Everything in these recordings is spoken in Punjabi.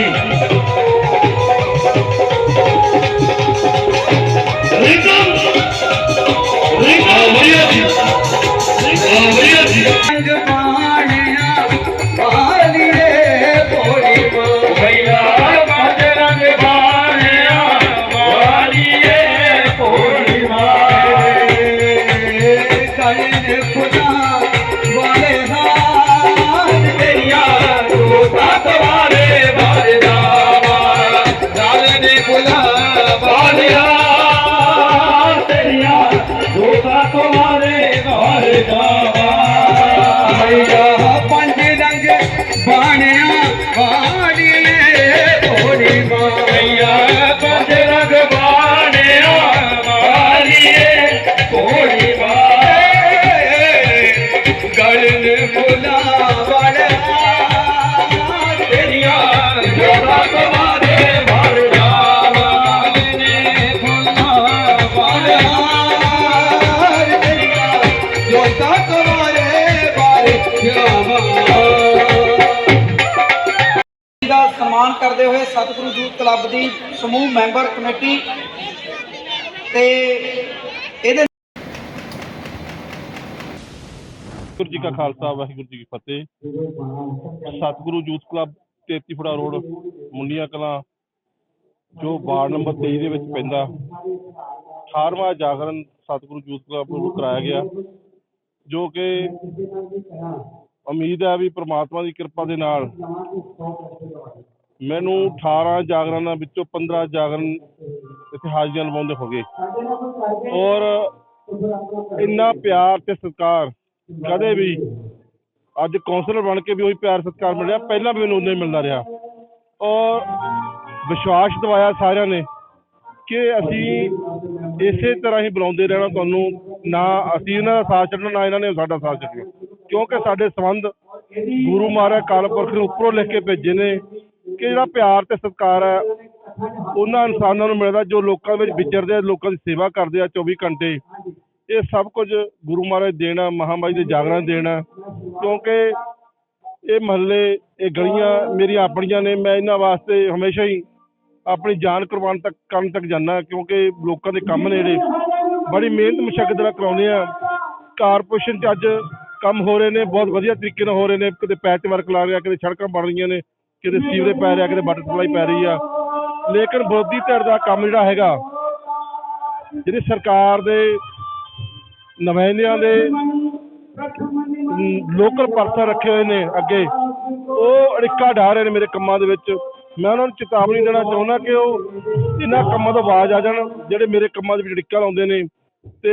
Thank you. ख़ुदा। ਦਾ ਸਨਮਾਨ ਕਰਦੇ ਹੋਏ ਸਤਿਗੁਰੂ ਯੂਥ ਕਲੱਬ ਦੀ ਸਮੂਹ ਮੈਂਬਰ ਕਮੇਟੀ ਤੇ ਇਹਦੇ ਵਾਹਿਗੁਰੂ ਜੀ ਕਾ ਖਾਲਸਾ, ਵਾਹਿਗੁਰੂ ਜੀ ਕੀ ਫਤਿਹ। ਸਤਿਗੁਰੂ ਯੂਥ ਕਲੱਬ 33 ਫੁੱਟਾ ਰੋਡ ਮੁੰਡੀਆਂ ਕਲਾਂ, ਜੋ ਵਾਰਡ ਨੰਬਰ 23 ਦੇ ਵਿੱਚ ਪੈਂਦਾ। 18ਵਾਂ ਜਾਗਰਣ ਸਤਿਗੁਰੂ ਜੂਥ ਕਲੱਬ ਨੂੰ ਕਰਾਇਆ ਗਿਆ, ਜੋ ਕਿ ਉਮੀਦ ਹੈ ਵੀ ਪ੍ਰਮਾਤਮਾ ਦੀ ਕਿਰਪਾ ਦੇ ਨਾਲ ਮੈਨੂੰ 18 ਜਾਗਰਣਾਂ ਵਿੱਚੋਂ 15 ਜਾਗਰਣ ਇੱਥੇ ਹਾਜ਼ਰੀਆਂ ਲਵਾਉਂਦੇ ਹੋ ਗਏ ਔਰ ਇੰਨਾ ਪਿਆਰ ਤੇ ਸਤਿਕਾਰ ਕਦੇ ਵੀ ਅੱਜ ਕੌਂਸਲਰ ਬਣ ਕੇ ਵੀ ਉਹੀ ਪਿਆਰ ਸਤਿਕਾਰ ਮਿਲਿਆ ਪਹਿਲਾਂ ਵੀ ਮੈਨੂੰ ਉਨਾ ਮਿਲਦਾ ਰਿਹਾ। ਔਰ ਵਿਸ਼ਵਾਸ ਦਿਵਾਇਆ ਸਾਰਿਆਂ ਨੇ ਕਿ ਅਸੀਂ ਇਸੇ ਤਰ੍ਹਾਂ ਹੀ ਬੁਲਾਉਂਦੇ ਰਹਿਣਾ, ਤੁਹਾਨੂੰ ਨਾ ਅਸੀਂ ਇਹਨਾਂ ਦਾ ਸਾਥ ਛੱਡਣਾ, ਨਾ ਇਹਨਾਂ ਨੇ ਸਾਡਾ ਸਾਥ ਛੱਡਣਾ। ਕਿਉਂਕਿ ਸਾਡੇ ਸੰਬੰਧ ਗੁਰੂ ਮਹਾਰਾਜ ਕਾਲ ਪੁਰਖ ਨੂੰ ਉੱਪਰੋਂ ਲਿਖ ਕੇ ਭੇਜੇ ਨੇ ਕਿ ਜਿਹੜਾ ਪਿਆਰ ਤੇ ਸਤਿਕਾਰ ਹੈ, ਉਹਨਾਂ ਇਨਸਾਨਾਂ ਨੂੰ ਮਿਲਦਾ ਜੋ ਲੋਕਾਂ ਵਿੱਚ ਵਿਚਰਦੇ ਆ, ਲੋਕਾਂ ਦੀ ਸੇਵਾ ਕਰਦੇ ਆ 24 ਘੰਟੇ। ਇਹ ਸਭ ਕੁਝ ਗੁਰੂ ਮਹਾਰਾਜ ਦੇਣਾ ਮਹਾਮਾਈ ਦੇ ਜਾਗਰਣ ਦੇਣਾ ਕਿਉਂਕਿ ਇਹ ਮਹੱਲੇ, ਇਹ ਗਲੀਆਂ ਮੇਰੀਆਂ ਆਪਣੀਆਂ ਨੇ, ਮੈਂ ਇਹਨਾਂ ਵਾਸਤੇ ਹਮੇਸ਼ਾ ਹੀ ਆਪਣੀ ਜਾਨ ਕੁਰਬਾਨ ਤੱਕ, ਕਰਨ ਤੱਕ ਜਾਂਦਾ ਕਿਉਂਕਿ ਲੋਕਾਂ ਦੇ ਕੰਮ ਨੇ ਜਿਹੜੇ ਬੜੀ ਮਿਹਨਤ ਮੁਸ਼ਕਲ ਨਾਲ ਕਰਾਉਂਦੇ ਆ ਕਾਰਪੋਰੇਸ਼ਨ 'ਚ ਅੱਜ ਕੰਮ ਹੋ ਰਹੇ ਨੇ, ਬਹੁਤ ਵਧੀਆ ਤਰੀਕੇ ਨਾਲ ਹੋ ਰਹੇ ਨੇ, ਕਿਤੇ ਪੈਚ ਵਰਕ ਲਾ ਰਿਹਾ, ਕਿਤੇ ਸੜਕਾਂ ਬਣ ਰਹੀਆਂ ਨੇ, ਕਿਤੇ ਸੀਵਰੇਜ ਪੈ ਰਿਹਾ, ਕਿਤੇ ਵਾਟਰ ਸਪਲਾਈ ਪੈ ਰਹੀ ਆ। ਲੇਕਿਨ ਵਿਰੋਧੀ ਧਿਰ ਦਾ ਕੰਮ ਜਿਹੜਾ ਹੈਗਾ, ਜਿਹੜੀ ਸਰਕਾਰ ਦੇ ਨੁਮਾਇੰਦਿਆਂ ਦੇ ਲੋਕਲ ਪਰਸਨ ਰੱਖੇ ਹੋਏ ਨੇ ਅੱਗੇ, ਉਹ ਅੜਿੱਕਾ ਢਾ ਰਹੇ ਨੇ ਮੇਰੇ ਕੰਮਾਂ ਦੇ ਵਿੱਚ। ਮੈਂ ਉਹਨਾਂ ਨੂੰ ਚੇਤਾਵਨੀ ਦੇਣਾ ਚਾਹੁੰਦਾ ਕਿ ਉਹ ਇਹਨਾਂ ਕੰਮਾਂ ਤੋਂ ਆਵਾਜ਼ ਆ ਜਾਣ, ਜਿਹੜੇ ਮੇਰੇ ਕੰਮਾਂ ਦੇ ਵਿੱਚ ਅੜਿੱਕਾ ਲਾਉਂਦੇ ਨੇ। ਤੇ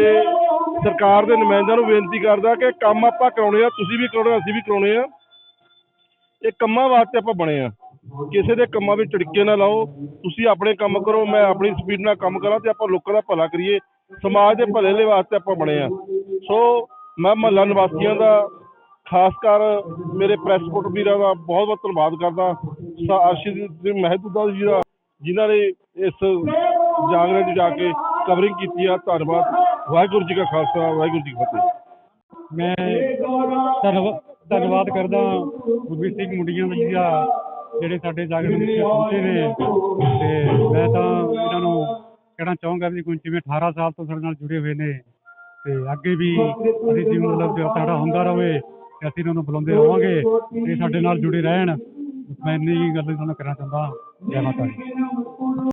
ਸਰਕਾਰ ਦੇ ਨੁਮਾਇੰਦਿਆਂ ਨੂੰ ਬੇਨਤੀ ਕਰਦਾ ਕਿ ਕੰਮ ਆਪਾਂ ਕਰਾਉਣੇ ਆ, ਤੁਸੀਂ ਵੀ ਕਰਾਉਣੇ, ਅਸੀਂ ਵੀ ਕਰਾਉਣੇ ਆ। ਇਹ ਕੰਮਾਂ ਵਾਸਤੇ ਆਪਾਂ ਬਣੇ ਆ। ਕਿਸੇ ਦੇ ਕੰਮਾਂ ਵਿੱਚ ਟਿੜਕੇ ਨਾ ਲਾਓ। ਤੁਸੀਂ ਆਪਣੇ ਕੰਮ ਕਰੋ, ਮੈਂ ਆਪਣੀ ਸਪੀਡ ਨਾਲ ਕੰਮ ਕਰਾਂ ਤੇ ਆਪਾਂ ਲੋਕਾਂ ਦਾ ਭਲਾ ਕਰੀਏ। ਸਮਾਜ ਦੇ ਭਲੇ ਲਈ ਵਾਸਤੇ ਆਪਾਂ ਬਣੇ ਆ। ਸੋ, ਮੈਂ ਮਹੱਲਾ ਨਿਵਾਸੀਆਂ ਦਾ ਖਾਸ ਕਰ ਮੇਰੇ ਪ੍ਰੈਸ ਰਿਪੋਰਟ ਵੀਰਾਂ ਦਾ ਬਹੁਤ ਬਹੁਤ ਧੰਨਵਾਦ ਕਰਦਾ। ਸਾ- ਆਸ਼ੀਸ਼ ਸਿੰਘ ਮਹਿਦੂਦਾ ਜੀ ਦਾ, ਜਿਨ੍ਹਾਂ ਨੇ ਇਸ ਜਾਗਰਣ 'ਚ ਜਾ ਕੇ ਕਵਰਿੰਗ ਕੀਤੀ ਆ। ਧੰਨਵਾਦ। ਵਾਹਿਗੁਰੂ ਜੀ ਕਾ ਖਾਲਸਾ, ਵਾਹਿਗੁਰੂ ਜੀ ਕੀ ਫਤਿਹ। ਮੈਂ ਧੰਨਵਾ- ਧੰਨਵਾਦ ਕਰਦਾ ਗੁਰਬੀਰ ਸਿੰਘ ਮੁੰਡੀਆਂ ਜੀ ਦਾ, ਜਿਹੜੇ ਸਾਡੇ ਜਾਗਰਣ ਵਿੱਚ ਪਹੁੰਚੇ ਨੇ। ਤੇ ਮੈਂ ਤਾਂ ਇਹਨਾਂ ਨੂੰ ਕਹਿਣਾ ਚਾਹੂੰਗਾ ਵੀ ਕੋਈ ਜਿਵੇਂ 18 ਸਾਲ ਤੋਂ ਸਾਡੇ ਨਾਲ ਜੁੜੇ ਹੋਏ ਨੇ, ਤੇ ਅੱਗੇ ਵੀ ਅਸੀਂ ਜੀ ਮਤਲਬ ਸਾਡਾ ਹੁੰਦਾ ਰਹੇ ਤੇ ਅਸੀਂ ਇਹਨਾਂ ਨੂੰ ਬੁਲਾਉਂਦੇ ਰਹਾਂਗੇ ਤੇ ਸਾਡੇ ਨਾਲ ਜੁੜੇ ਰਹਿਣ। ਮੈਂ ਇੰਨੀ ਗੱਲ ਇਹਨਾਂ ਨੂੰ ਕਹਿਣਾ ਚਾਹੁੰਦਾ ਜੈ ਮਾਤਾ ਦੀ।